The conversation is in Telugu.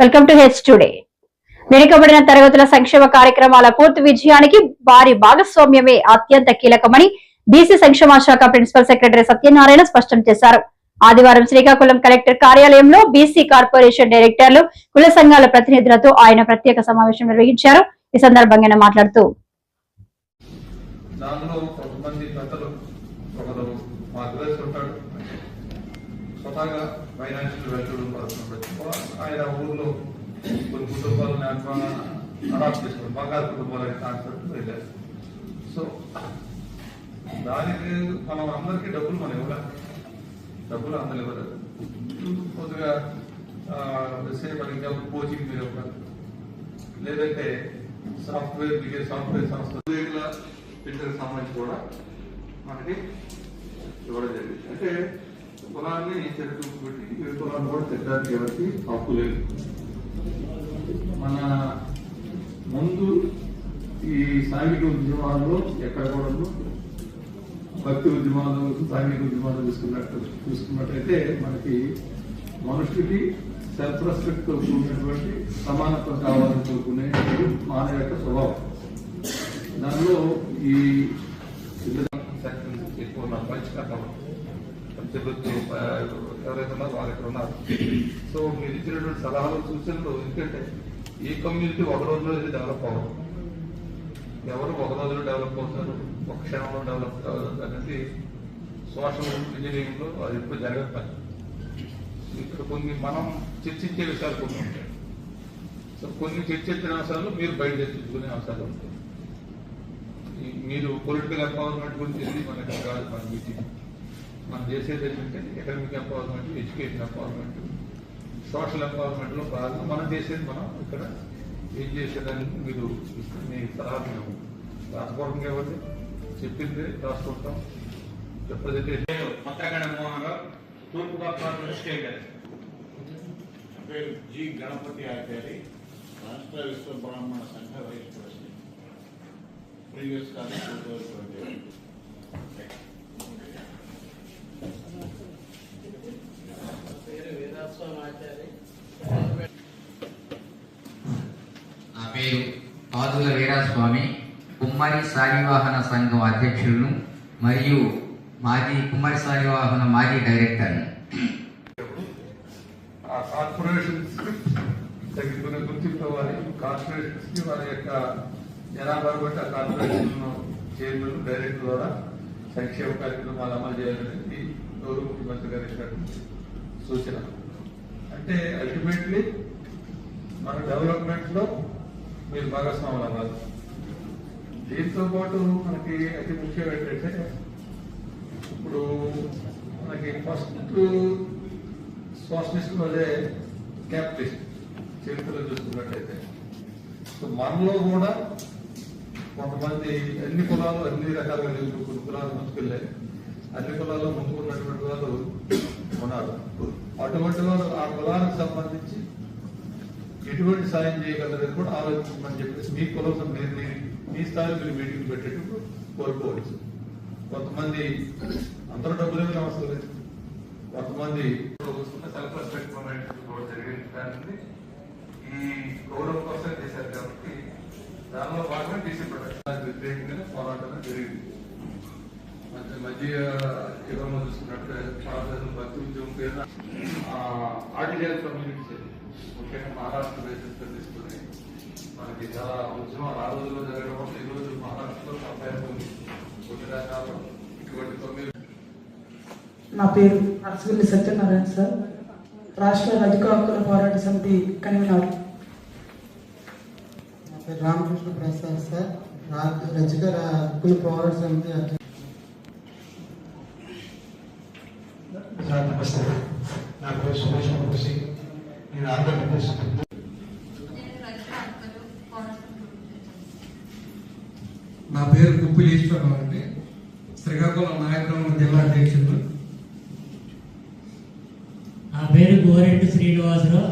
వెల్కమ్ టు హెచ్ టుడే వెనుకబడిన తరగతుల సంక్షేమ కార్యక్రమాల పూర్తి విజయానికి వారి భాగస్వామ్యమే అత్యంత కీలకమని బీసీ సంక్షేమ శాఖ ప్రిన్సిపల్ సెక్రటరీ సత్యనారాయణ స్పష్టం చేశారు. ఆదివారం శ్రీకాకుళం కలెక్టర్ కార్యాలయంలో బీసీ కార్పొరేషన్ డైరెక్టర్లు కుల సంఘాల ప్రతినిధులతో ఆయన ప్రత్యేక సమావేశం నిర్వహించారు. ఈ సందర్భంగా మాట్లాడుతూ కొంతమంది పెద్దలు ఒకరు మార్గదర్శి ఉంటాడు స్వతహాగా ఫైనాన్షియల్ వెల్తుడు పడుతున్నప్పుడు ఆయన ఊర్లో కొన్ని కుటుంబాలను అడాప్ట్ చేసుకున్నారు బంగారు కుటుంబాలు కాన్సెప్ట్ వెళ్ళారు. సో దానికి మనం అందరికీ డబ్బులు మనం ఇవ్వలేం. డబ్బులు అందరు ఇవ్వలేదు. కొద్దిగా సే ఫర్ కోచింగ్ మీరు ఇవ్వగలరు. లేదంటే సాఫ్ట్వేర్ మీకు సాఫ్ట్వేర్ సంస్థ ఫిల్టర్ సంబంధించి కూడా మనకి ఇవ్వడం జరిగింది. అంటే పొలాన్ని చెట్టు పెట్టి కూడా తిట్టడానికి ఎవరికి హక్కు లేదు. మన ముందు ఈ సాంఘిక ఉద్యమాల్లో ఎక్కడ కూడా భక్తి ఉద్యమాలు సాంఘిక ఉద్యమాలు చూసుకున్నట్టు చూసుకున్నట్టయితే మనకి మనుషులకి సెల్ఫ్ రెస్పెక్ట్తో కూడినటువంటి సమానత్వం కావాలని కోరుకునే మానవ యొక్క స్వభావం. దానిలో ఈ ఎక్కువ పరిష్కారం పంచకట్టం ఎవరైతే ఉన్నారో వాళ్ళు ఇక్కడ ఉన్నారు. సో మీరు ఇచ్చినటువంటి సలహాలు సూచనలు ఎందుకంటే ఈ కమ్యూనిటీ ఒక రోజులో ఇది డెవలప్ అవ్వదు. ఎవరు ఒక రోజులో డెవలప్ అవుతారు ఒక క్షణంలో డెవలప్ కావాలి అనేది సోషల్ ఇంజనీరింగ్లో అది ఎప్పుడు జరగదు పని. ఇక్కడ కొన్ని మనం చర్చించే విషయాలు కొన్ని ఉంటాయి. సో కొన్ని చర్చించిన అంశాలు మీరు బయట చర్చించుకునే అంశాలు ఉంటాయి. మీరు పొలిటికల్ ఎంపవర్మెంట్ గురించి మనకి కాదు మన మీటింగ్. మనం చేసేది ఏంటంటే economic empowerment education empowerment social ఎంపవర్మెంట్లో భాగంగా మనం చేసేది మనం ఇక్కడ ఏం చేసేదానికి మీరు మీ సలహా మేము రాసుకోవడం ఇవ్వండి. చెప్పింది రాసుకుంటాం రిప్రజెంటేషన్ కొత్తగడ మోహన్ రావు తూర్పు గోదావరి స్టేట్ పేరు జి గణపతి ఆచారి రాష్ట్ర విశ్వ బ్రాహ్మణ సంఘ వైస్ ప్రెసిడెంట్. ప్రీవియస్ కాలం టూ థౌజండ్ ట్వంటీ నా పేరు పాదుల వీరాస్వామి కుమ్మరి శాలివాహన సంఘం అధ్యక్షులను మరియు మాజీ కుమ్మరి శాలివాహన మాజీ డైరెక్టర్ను. ఆ కార్పొరేషన్స్ తగ్గిపోయిన గుర్తింపు వారి కార్పొరేషన్స్ వారి యొక్క జనాభా బట్టి ఆ కార్పొరేషన్ చైర్మన్ డైరెక్టర్ ద్వారా సంక్షేమ కార్యక్రమాలు అమలు చేయాలనేది గౌరవ ముఖ్యమంత్రి గారి ఇచ్చినటువంటి సూచన. అంటే అల్టిమేట్లీ మన డెవలప్మెంట్లో మీరు భాగస్వాములు అన్నారు దీంతో పాటు మనకి అతి ముఖ్యం ఏంటంటే ఇప్పుడు మనకి ఫస్ట్ సోషలిస్ట్ అదే క్యాపిటలిస్ట్ చరిత్రలో చూసుకున్నట్టయితే సో మనలో కూడా కొంతమంది అన్ని కులాలు అన్ని రకాలుగా లేవు కొన్ని కులాలు ముందుకెళ్ళాయి అన్ని కులాల్లో ముందుకున్నటువంటి వాళ్ళు ఉన్నారు. అటువంటి వారు ఆ కులానికి సంబంధించి ఎటువంటి సాయం చేయగలరని కూడా ఆలోచించమని చెప్పేసి మీ కులం మీరు మీ- స్థాయిలో మీరు మీటింగ్ పెట్టేటప్పుడు కోరుకోవచ్చు కొంతమంది అందరూ డబ్బులు ఏమీ అవసరం లేదు. కొంతమంది సెల్ఫ్ కూడా జరిగింది కానీ ఈ గౌరవం కోసం చేశారు కాబట్టి దానిలో భాగంగా బీసీ ప్రొటెక్షన్ వ్యతిరేకంగానే పోరాటం జరిగింది. మధ్య చూసుకున్నట్టు భారతదేశం భక్తి ఉద్యమం పేరు కమ్యూనిటీస్ ముఖ్యంగా మహారాష్ట్ర దేశంతో తీసుకుని మనకి చాలా ఉద్యమాలు ఆ రోజుల్లో జరగడం వల్ల ఈ రోజు మహారాష్ట్రలో డెబ్బై కొన్ని రకాలు ఇటువంటి తొమ్మిది నా పేరు అరసగల్లి సత్యనారాయణ సార్. రాష్ట్ర రజక హక్కుల పోరాట సమితి కన్వీనర్. నా పేరు రామకృష్ణ ప్రసాద్ సార్. రా- రచిక రా- హక్కుల పోరాట సమితి నమస్తే. నా పేరు సురేష్ ముఖర్జీ నేను ఆంధ్రప్రదేశ్ నా పేరు కుప్పు ఈశ్వరరావు అండి. శ్రీకాకుళం నాయకురావు జిల్లా అధ్యక్షుడు నా పేరు గోరెడ్డి శ్రీనివాసరావు.